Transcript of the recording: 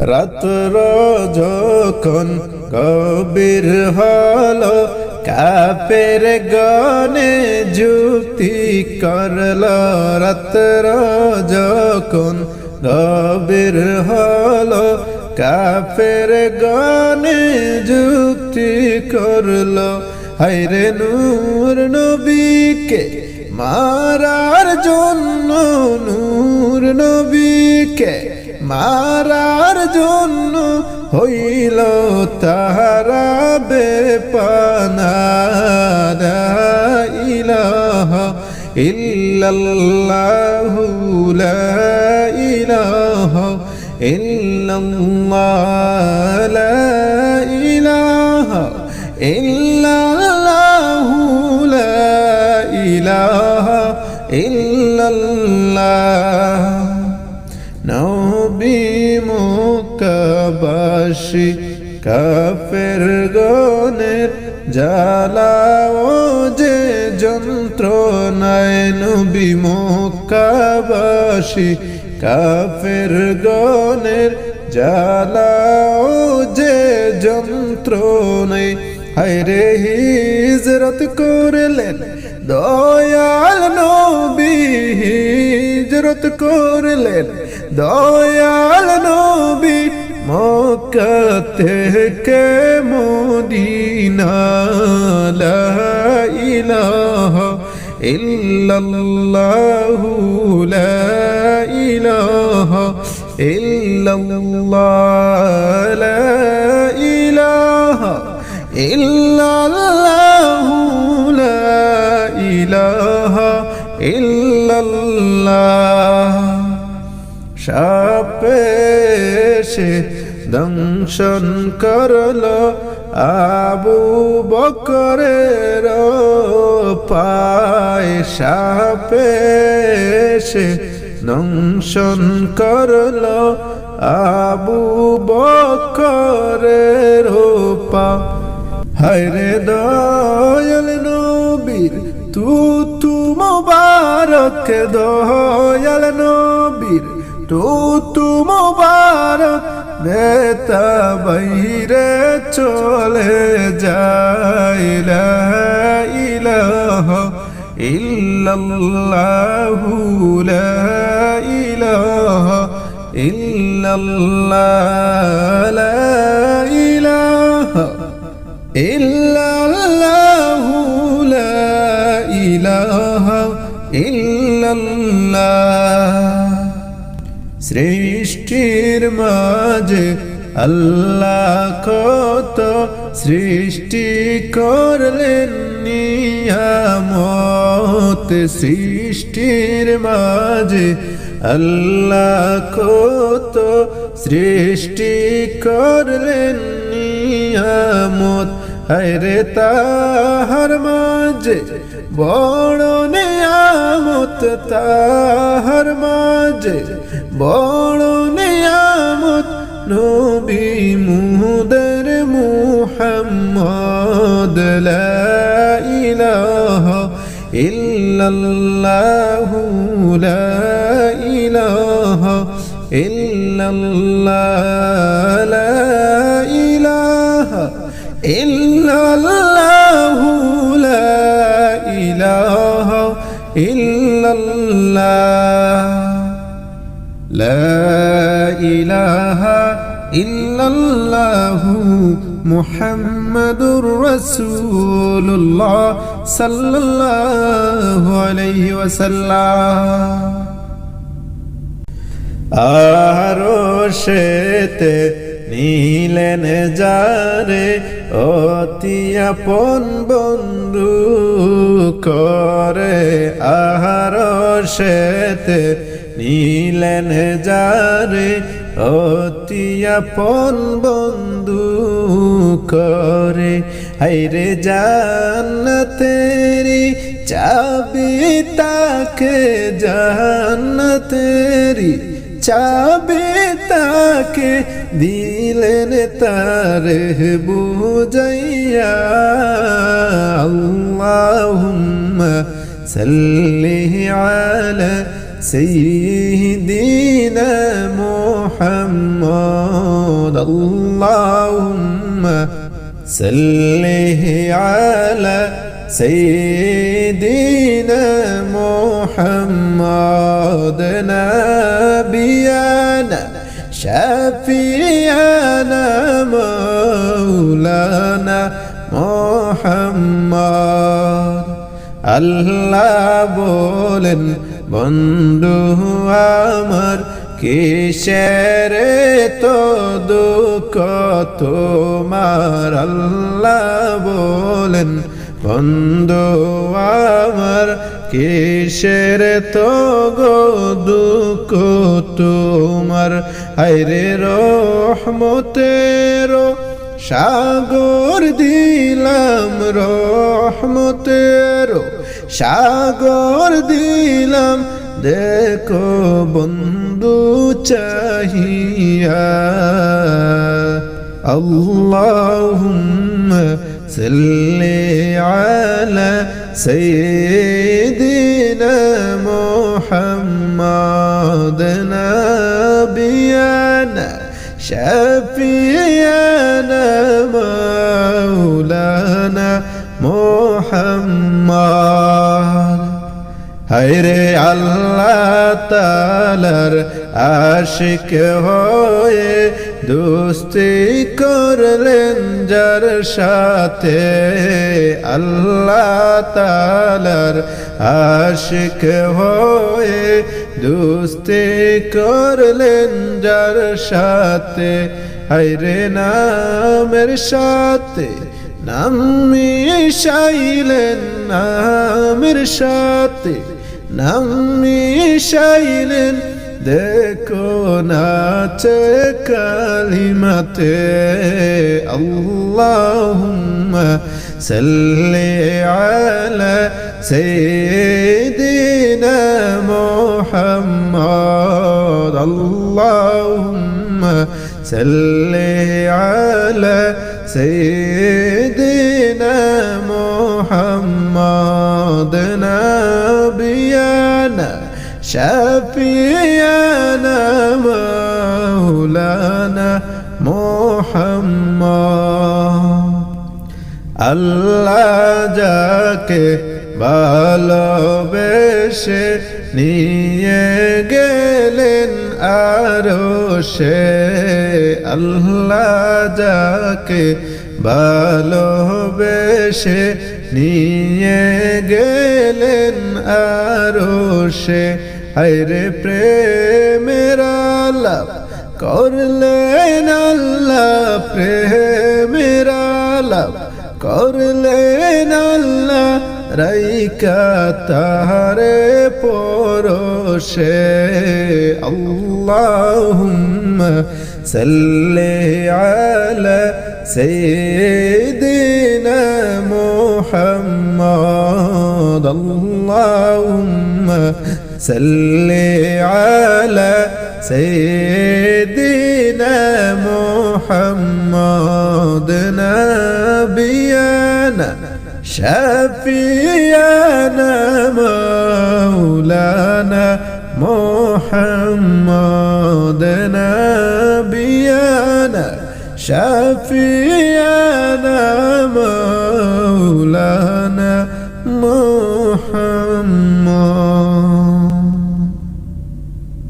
রাত্র যখন কবির হল, কাপের গনে যুক্তি করল। রাত্র যখন কবির হল, কাপের গনে যুক্তি করল। হাইরে নূর নবীকে মারার জন্য নূর নবীকে মারার জন্য হইল তাহারা বেপানা ইলাহ ইল্লাল্লাহু লা ইলাহা ইল্লাল্লাহ। লা ইলাহা ইল্লাল্লাহু। মুকাবাসী কাফের গনের জ্বালাও যে যন্ত্রণায় নবী মুকাবাসী কাফের গনের জ্বালাও যে যন্ত্রণায়, হায়রে হিজরত করলেন দয়াল নবী, হিজরত করলেন দয়াল নবী। মক্কা থেকে মদিনা লা ইলাহা ইল্লাল্লাহু লা ইলাহা ইল্লাল্লাহ লা ইলাহা ইল্লাল্লাহু। সাপেশে দংশন করল আবু বকরের পায়। সাপেশে দংশন করল আবু বকরের পা। হায়রে দয়াল নবীর তু তু মুবারক, দয়াল নবীর তু তু মুবারক নেতা বাইরে চলে যায় লা ইলাহা ইল্লাল্লাহু লা ইলাহা ইল্লাল্লাহ লা সৃষ্টির মাঝে আল্লাহ কত সৃষ্টি করলেন নিয়ামত। সৃষ্টির মাঝে আল্লাহ কত সৃষ্টি করলেন নিয়ামত। হরে তাহার মাঝে বড় নিয়ামত তাহার মাঝে বড় নিয়ামত নবী মুদের মুহাম্মদ লা ইলাহা ইল্লাল্লাহু লা ইলাহা ইল্লাল্লাহ ইল্লাল্লাহ لا إله إلا الله محمد رسول الله صلى الله عليه وسلم আরো সেতে নীলেন যারে অতি আপন বন্ধু করে আহার সেতে নীলেন যারে অতি আপন বন্ধু করে হাইরে জান্নাতেরি চাবি তাকে জান্নাতেরি। চাবে তাকে দিলেন তার বুঝাইয়া আল্লাহুম্মা সাল্লি আলা সাইয়্যিদিনা মুহাম্মদ আল্লাহুম্মা সাল্লি আলা سيدنا محمد نبينا شفيعنا مولانا محمد আল্লাহ বলেন বন্ধু আমার কিসের তো দুঃখ তোমার আল্লাহ বলেন বন্ধু আমার, কিসের তো গো দুঃখ তোমার? আইরে রহমতেরো সাগর দিলাম, রহমতেরো সাগর দিলাম। দেখো বন্ধু চাহিয়া আল্লাহ صل على سيدنا محمد. হায়রে আল্লাহ তালার আশিক হয়ে দোস্তি করলেন যার সাথে আল্লাহ তালার আশিক হয়ে দোস্তি করলেন যার সাথে হায়রে নামের সাথে নাম মিশাইলেন, নামের সাথে همي شايل دكوناتي كلمتي اللهم صل على سيدنا محمد. اللهم صل على سيدنا شفيعنا مولانا محمد আল্লাহ যাকে ভালোবেসে নিয়ে গেলেন আরো সে আল্লাহ যাকে ভালোবেসে নিয়ে গেলেন আরো সে হাইরে প্রেমের আলাপ করলেন আল্লাহ প্রেমের আলাপ করলেন আল্লাহ রাইকা তাহারে পরশে। আল্লাহুম্মা সাল্লি আলা সাইয়্যিদিনা اللهم صل على سيدنا محمد نبينا شفينا مولانا محمد نبينا شفينا مولانا محمد